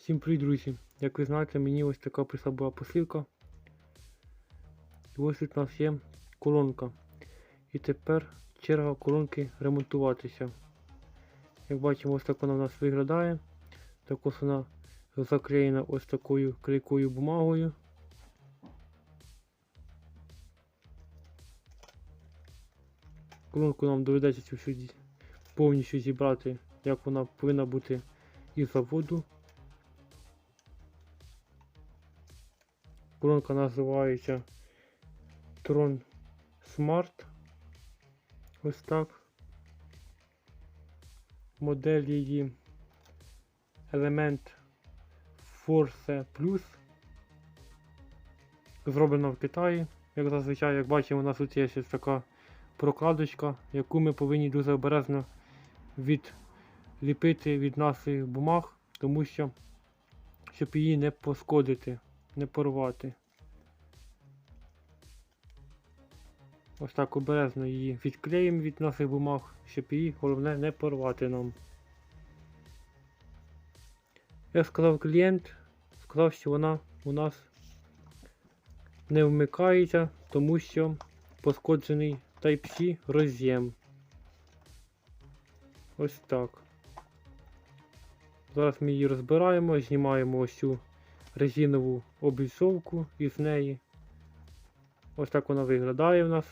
Всім привіт, друзі! Як ви знаєте, мені ось така прийшла була посилка. І ось тут у нас є колонка. І тепер черга колонки ремонтуватися. Як бачимо, ось так вона в нас виглядає. Також вона заклеєна ось такою клейкою бумагою. Колонку нам доведеться повністю зібрати, як вона повинна бути із заводу. Колонка називається Tron Smart. Ось так. Модель її елемент Force Plus. Зроблена в Китаї. Як зазвичай, як бачимо, у нас тут є ще така прокладочка, яку ми повинні дуже обережно відліпити від наших бумаг, тому що щоб її не пошкодити не порвати. Ось так обережно її відклеїмо від наших бумаг, щоб її головне не порвати нам. Як сказав клієнт, сказав, що вона у нас не вмикається, тому що пошкоджений Type-C роз'єм. Ось так. Зараз ми її розбираємо, знімаємо ось цю резинову обліцовку із неї. Ось так вона виглядає в нас.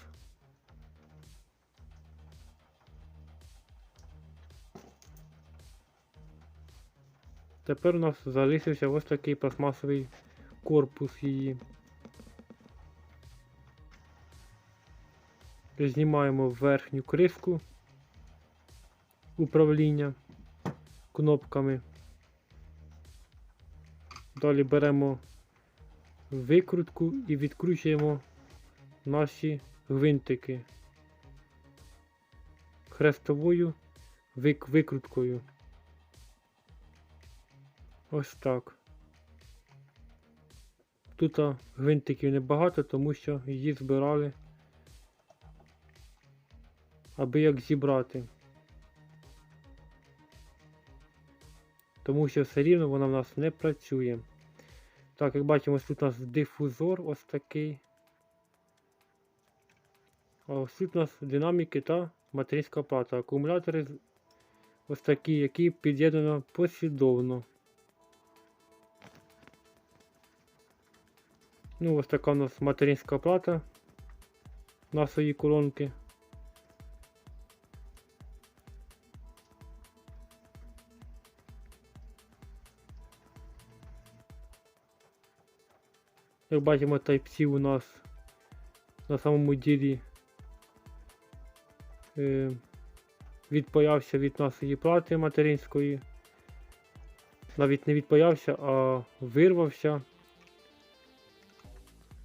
Тепер у нас залишився ось такий пластмасовий корпус її. Знімаємо верхню кришку управління кнопками. Далі беремо викрутку і відкручуємо наші гвинтики хрестовою вик викруткою. Ось так. Тут гвинтиків небагато, тому що її збирали, аби як зібрати. Тому що все рівно вона в нас не працює. Так, як бачимо, ось тут у нас дифузор ось такий. А ось тут у нас динаміки та материнська плата. Акумулятори ось такі, які під'єднано послідовно. Ну, ось така у нас материнська плата нашої колонки. Як бачимо, Type-C у нас на самому ділі е, відпаявся від нашої плати материнської. Навіть не відпаявся, а вирвався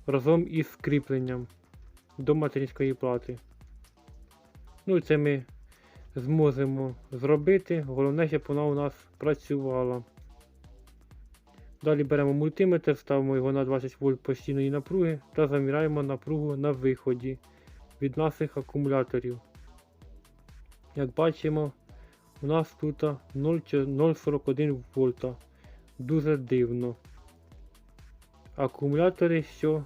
разом із кріпленням до материнської плати. Ну це ми зможемо зробити. Головне, щоб вона у нас працювала. Далі беремо мультиметр, ставимо його на 20 вольт постійної напруги та заміряємо напругу на виході від наших акумуляторів. Як бачимо, у нас тут 0,41 вольта. Дуже дивно. Акумулятори, що,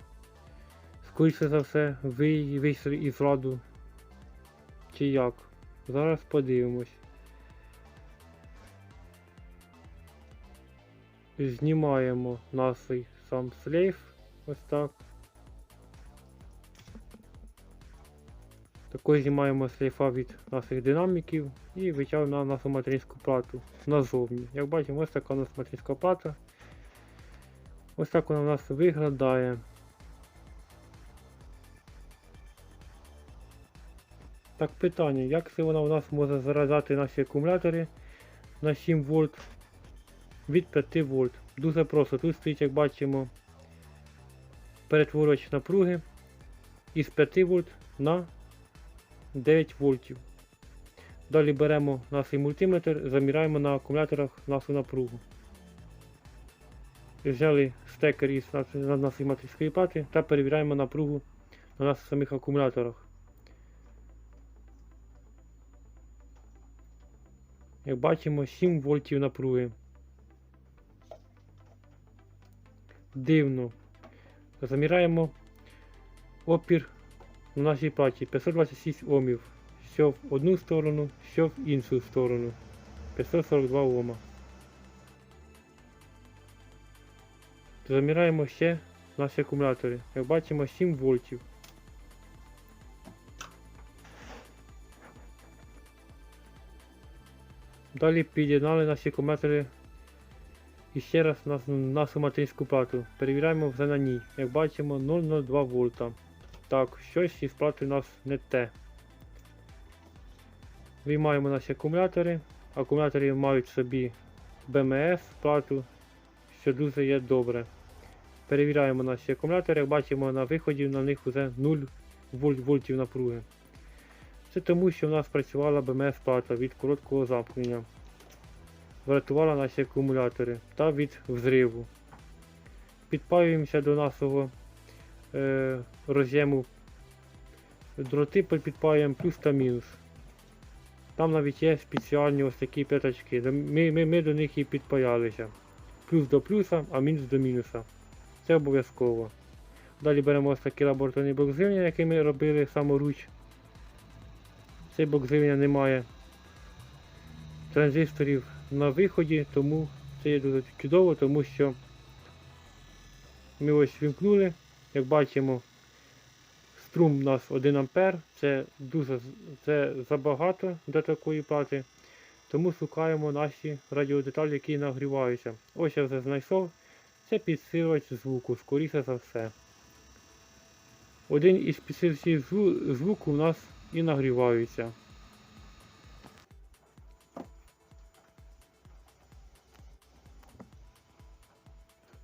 скоріше за все, ви- вийшли із ладу. Чи як? Зараз подивимось. Знімаємо наш сам шлейф. Ось так. Також знімаємо шлейфа від наших динаміків і витягуємо на нашу материнську плату назовні. Як бачимо, ось така у нас материнська плата. Ось так вона у нас виглядає. Так, питання, як це вона у нас може заражати наші акумулятори на 7 вольт від 5 вольт. Дуже просто. Тут стоїть, як бачимо, перетворювач напруги із 5 вольт на 9 вольтів. Далі беремо наш мультиметр, заміряємо на акумуляторах нашу напругу. Взяли стекер із нашої нашої плати та перевіряємо напругу на наших самих акумуляторах. Як бачимо, 7 вольтів напруги. Дивно. Заміряємо опір на нашій платі 526 Омів. Що в одну сторону, що в іншу сторону. 542 Ома. Заміряємо ще наші акумулятори. Як бачимо 7 вольтів. Далі під'єднали наші акумулятори і ще раз на нашу материнську плату. Перевіряємо вже на ній. Як бачимо 0,02 вольта. Так, щось із платою у нас не те. Виймаємо наші акумулятори. Акумулятори мають собі БМС плату, що дуже є добре. Перевіряємо наші акумулятори, як бачимо на виході на них вже 0 вольт, вольтів напруги. Це тому, що в нас працювала БМС плата від короткого замкнення. Врятувала наші акумулятори та від взриву. Підпаюємося до нашого е, роз'єму. Дроти підпаюємо плюс та мінус. Там навіть є спеціальні ось такі п'ятачки. Ми, ми, ми до них і підпаялися. Плюс до плюса, а мінус до мінуса. Це обов'язково. Далі беремо ось такий лабораторний блок живлення, який ми робили саморуч. Цей блок живлення не має транзисторів на виході, тому це є дуже чудово, тому що ми ось вімкнули, як бачимо, струм у нас 1 А, це дуже це забагато для такої плати. Тому шукаємо наші радіодеталі, які нагріваються. Ось я вже знайшов. Це підсилювач звуку, скоріше за все. Один із підсилювачів зву- звуку у нас і нагріваються.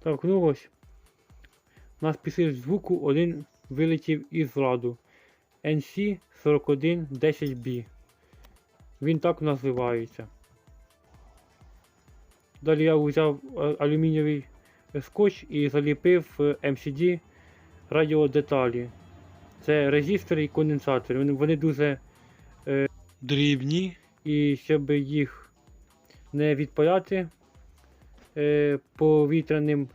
Ну. У нас підсилювач звуку один вилетів із ладу. NC4110B. Він так називається. Далі я взяв а- алюмінієвий скотч і заліпив е, MCD радіодеталі. Це резистори і конденсатори. Вони, дуже е, дрібні і щоб їх не відпаяти е, повітряним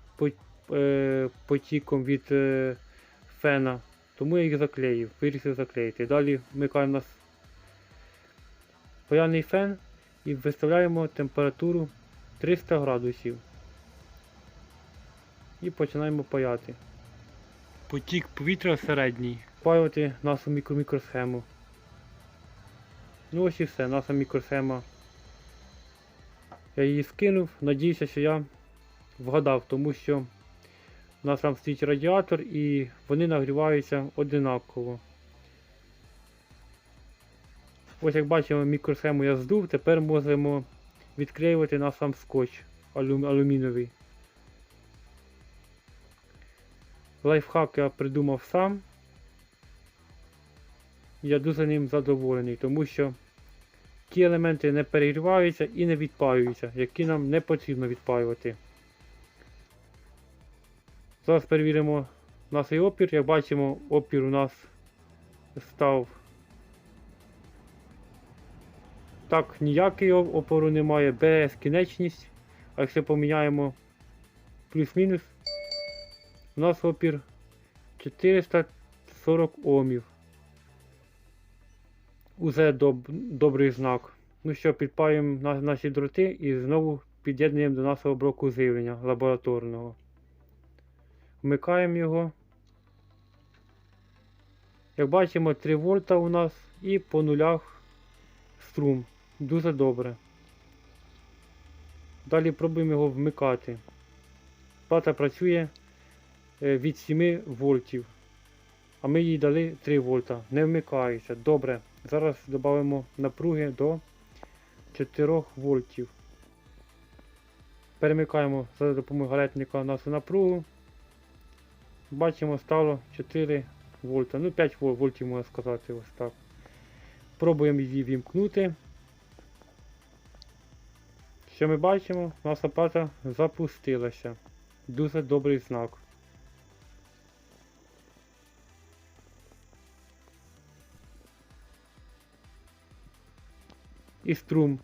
е, потіком від е, фена, тому я їх заклеїв, вирішив заклеїти. Далі вмикаємо нас паяний фен і виставляємо температуру 300 градусів. І починаємо паяти. Потік повітря середній. Паювати нашу мікро мікросхему. Ну ось і все, наша мікросхема. Я її скинув, надіюся, що я вгадав, тому що у нас там стоїть радіатор і вони нагріваються одинаково. Ось як бачимо, мікросхему я здув, тепер можемо відклеювати на сам скотч алю- алюмінієвий. Лайфхак я придумав сам. Я дуже ним задоволений, тому що ті елементи не перегріваються і не відпаюються, які нам не потрібно відпаювати. Зараз перевіримо наш опір. Як бачимо, опір у нас став так, ніякий оп- опору немає, безкінечність. А якщо поміняємо плюс-мінус, у нас опір 440 омів. Уже доб добрий знак. Ну що, підпаємо на наші дроти і знову під'єднуємо до нашого блоку живлення лабораторного. Вмикаємо його. Як бачимо, 3 вольта у нас і по нулях струм. Дуже добре. Далі пробуємо його вмикати. Плата працює е, від 7 вольтів. А ми їй дали 3 вольта. Не вмикається. Добре. Зараз додамо напруги до 4 вольтів. Перемикаємо за допомогою галетника нашу напругу. Бачимо, стало 4 вольта. Ну 5 вольтів можна сказати ось так. Пробуємо її вімкнути. Що ми бачимо? Наша плата запустилася. Дуже добрий знак. І струм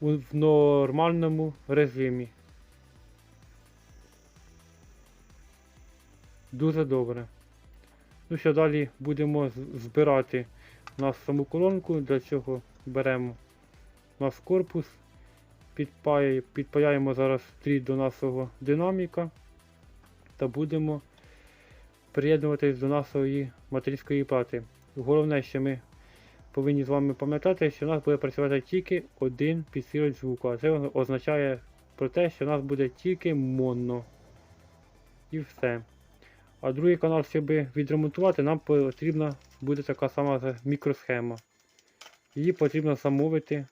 у- в нормальному режимі. дуже добре. Ну що, далі будемо збирати на саму колонку. Для цього беремо наш корпус, підпаяємо зараз стрій до нашого динаміка та будемо приєднуватись до нашої материнської плати. Головне, що ми повинні з вами пам'ятати, що у нас буде працювати тільки один підсилювач звуку, а це означає про те, що у нас буде тільки моно. І все. А другий канал, щоб відремонтувати, нам потрібна буде така сама мікросхема. Її потрібно замовити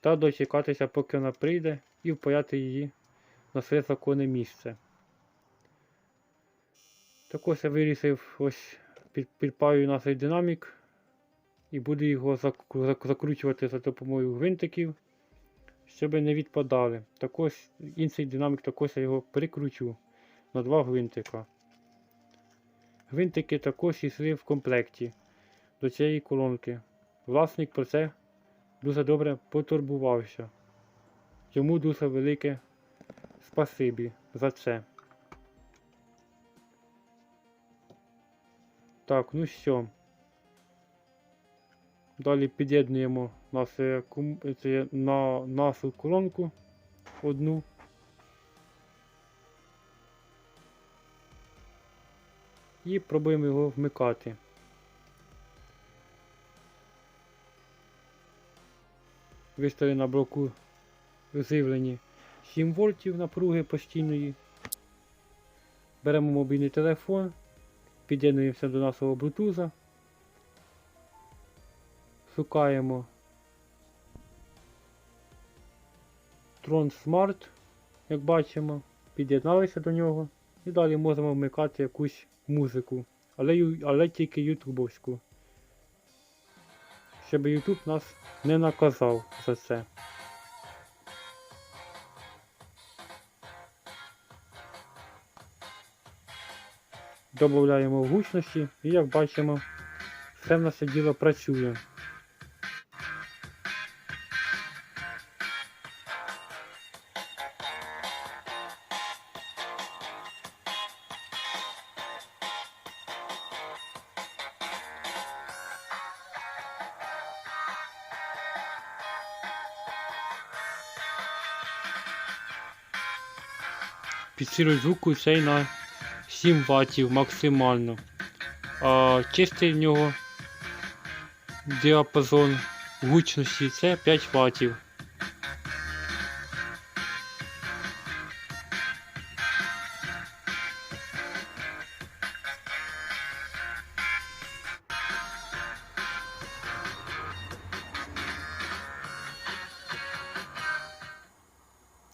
та дочекатися, поки вона прийде, і впаяти її на своє законне місце. Також я вирішив ось під, підпаю на цей динамік і буду його зак- зак- закручувати за допомогою гвинтиків, щоб не відпадали. Також інший динамік також я його прикручу на два гвинтика. Гвинтики також йшли в комплекті до цієї колонки. Власник про це дуже добре потурбувався. Йому дуже велике спасибі за це. Так, ну що. Далі під'єднуємо нашу, на нашу колонку одну. І пробуємо його вмикати. Виставили на блоку живлені 7 вольтів напруги постійної. Беремо мобільний телефон, під'єднуємося до нашого блютуза. Шукаємо Tron Smart, як бачимо, під'єдналися до нього і далі можемо вмикати якусь музику, але, але тільки ютубовську. Щоб YouTube нас не наказав за це. Додаємо гучності і як бачимо, все в нас діло працює. Підсилювач звуку цей на 7 Вт максимально. А чистий в нього діапазон гучності це 5 Вт.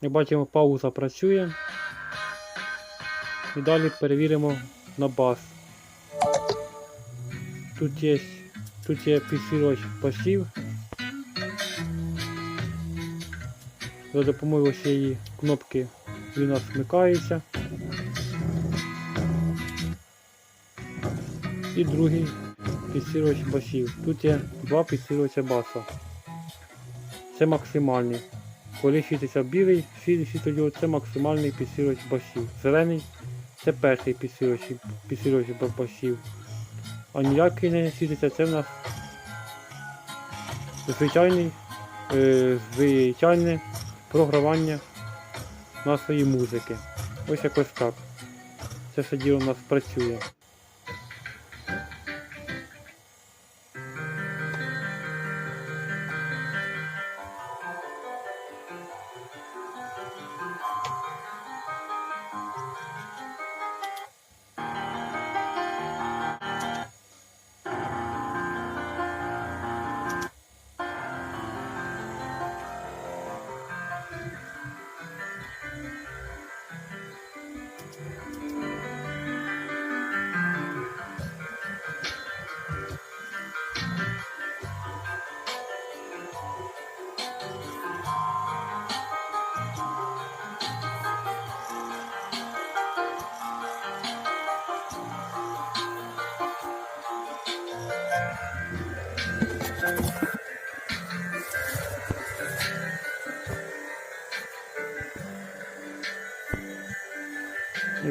Як бачимо, пауза працює. І далі перевіримо на бас. Тут є, тут є підсилювач басів. За допомогою цієї кнопки він нас вмикається. І другий підсилювач басів. Тут є два підсилювача баса. Це максимальний. Коли світиться білий світ- світлодіод, це максимальний підсилювач басів. Зелений це перший підсилювач, підсилювач. А ніякий не світиться, це в нас звичайний, е, звичайне програвання нашої музики. Ось якось так. Це все діло у нас працює.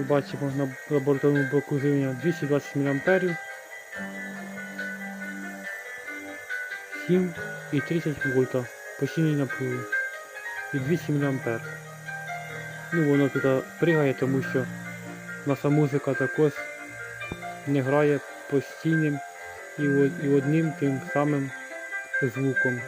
Бачимо, на лабораторному блоку живлення 220 мА. 7 і 30 вольта постійної напруги. І 200 мА. Ну воно тут пригає, тому що наша музика також не грає постійним і одним тим самим звуком.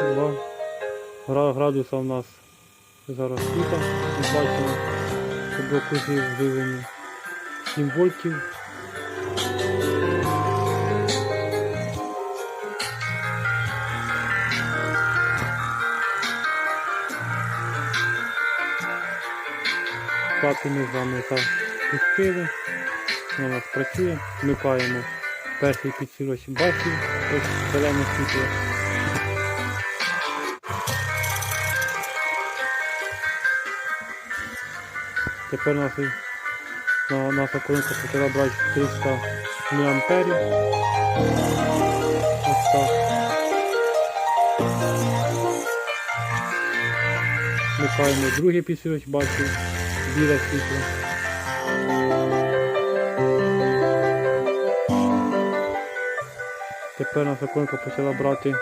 Двадцять два гра- градуса у нас зараз тут. Ми бачимо, що блоку жив- живлення 7 вольтів. Плати ми з вами запустили. Вона у нас працює. Вмикаємо перший підсилювач бачив, ось зелене світло. Тепер наша, на, наша колонка почала брати 300 мА. Ось так. Вмикаємо другий підсилювач, бачу, біле світло. Тепер наша колонка почала брати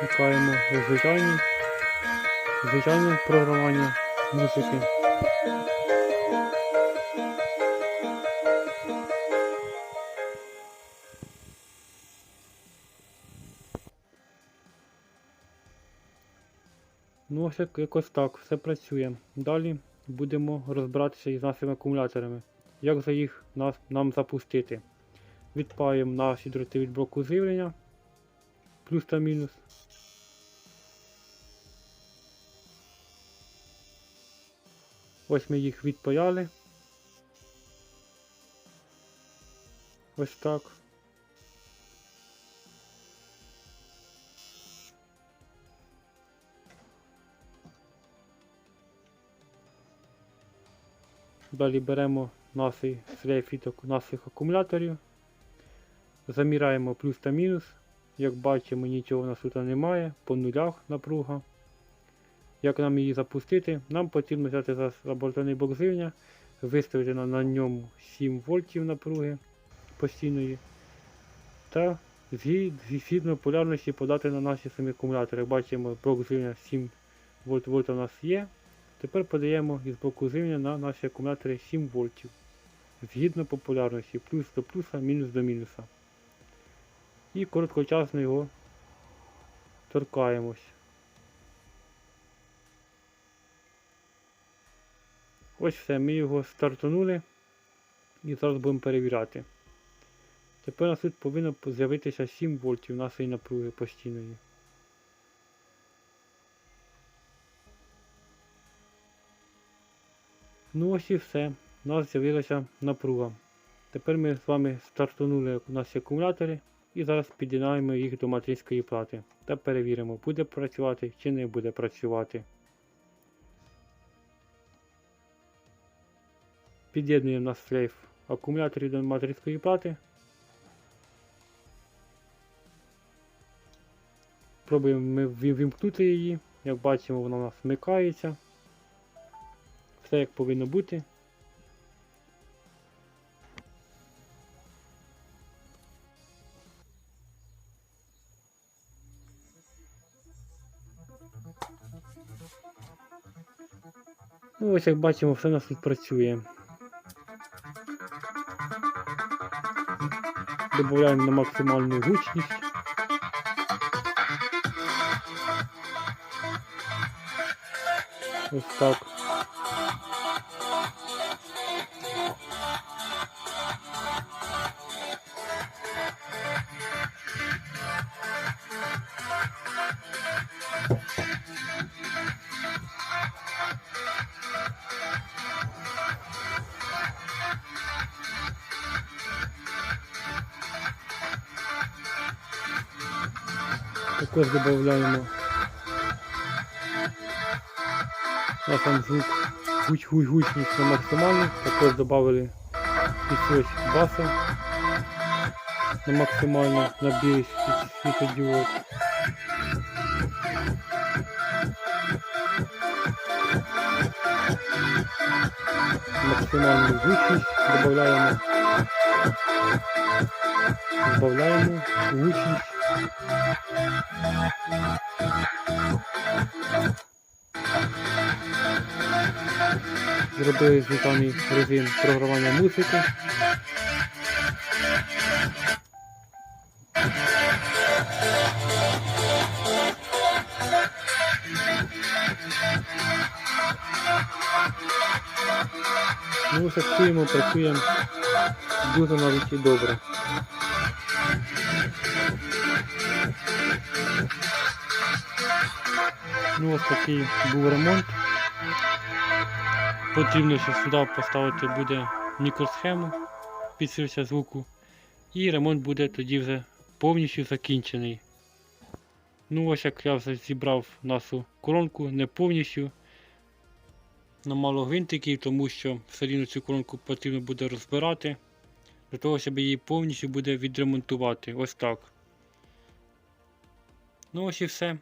Вмикаємо звичайні, звичайне програмування музики. Ну ось якось так, все працює. Далі будемо розбиратися із нашими акумуляторами. Як за їх нас, нам запустити. Відпаємо наші дроти від блоку живлення. Плюс та мінус. Ось ми їх відпаяли. Ось так. Далі беремо шлейф наших акумуляторів. Заміряємо плюс та мінус. Як бачимо, нічого у нас тут немає, по нулях напруга. Як нам її запустити? Нам потрібно взяти зараз лабораторний блок живлення, виставити на, на ньому 7 вольтів напруги постійної та згідно полярності подати на наші самі акумулятори. Бачимо, блок живлення 7 вольт, вольт у нас є. Тепер подаємо із блоку живлення на наші акумулятори 7 вольтів. Згідно по полярності, плюс до плюса, мінус до мінуса. І короткочасно його торкаємось. Ось все, ми його стартанули і зараз будемо перевіряти. Тепер у нас тут повинно з'явитися 7 вольтів нашої напруги постійної. Ну ось і все. У нас з'явилася напруга. Тепер ми з вами стартанули наші акумулятори і зараз під'єднаємо їх до материнської плати та перевіримо, буде працювати чи не буде працювати. Під'єднуємо наш шлейф акумуляторів до материнської плати. Пробуємо ми її. Як бачимо, вона у нас вмикається. Все як повинно бути. Ну, ось як бачимо, все у нас тут працює. Додаємо на максимальну гучність. Ось так. Також додаємо. У нас там звук гуч гуч гучність на максимальний. Також додали підсилювач баса на максимальний набір світодіод. Максимальну гучність додаємо. Додаємо гучність. Зробили звітаний режим програмування музики. Ну, ось актуємо, працюємо дуже навіть і добре. Ну, ось такий був ремонт. Потрібно ще сюди поставити буде мікросхему підсилювача звуку. І ремонт буде тоді вже повністю закінчений. Ну ось як я вже зібрав нашу коронку не повністю. На мало гвинтиків, тому що все рівно цю коронку потрібно буде розбирати. Для того, щоб її повністю буде відремонтувати. Ось так. Ну ось і все.